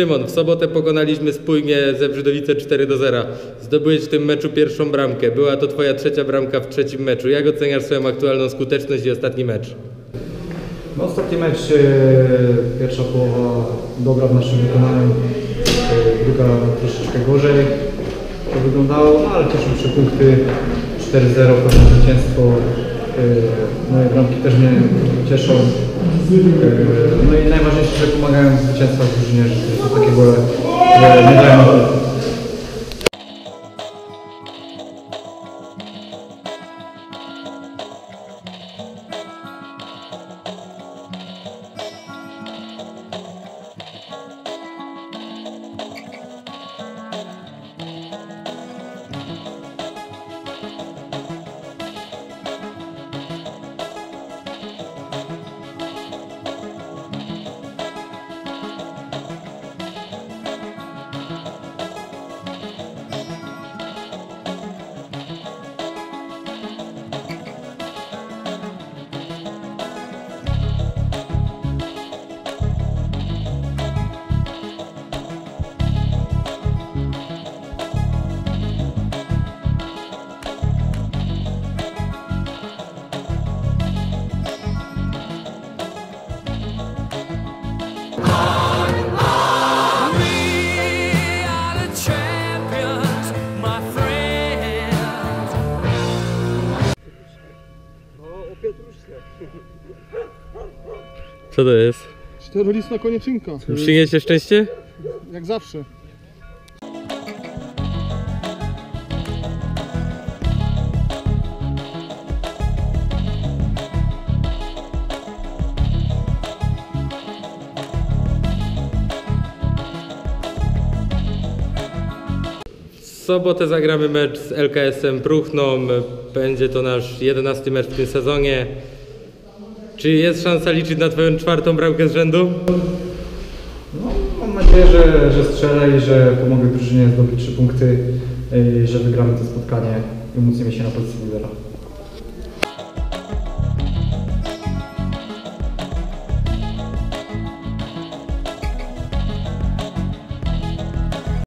Szymon, w sobotę pokonaliśmy spójnie Zebrzydowice 4 do 0. Zdobyłeś w tym meczu pierwszą bramkę. Była to twoja trzecia bramka w trzecim meczu. Jak oceniasz swoją aktualną skuteczność i ostatni mecz? No, ostatni mecz, e, pierwsza połowa dobra w naszym wykonaniu, e, druga troszeczkę gorzej to wyglądało, no, ale cieszą się punkty 4-0, proszę zwycięstwo. E, Moje bramki też mnie cieszą. E, No i najważniejsze, że pomagają w zwycięstwach w drużynie, że takie gole, które nie dają Co to jest? Czterolistna konieczynka. Przyniesie szczęście? Jak zawsze. W sobotę zagramy mecz z LKS-em Pruchną. Będzie to nasz 11 mecz w tym sezonie. Czy jest szansa liczyć na twoją czwartą bramkę z rzędu? No, mam nadzieję, że, że strzelę i że pomogę drużynie zdobyć trzy punkty, i że wygramy to spotkanie i umocnimy się na pozycji lidera.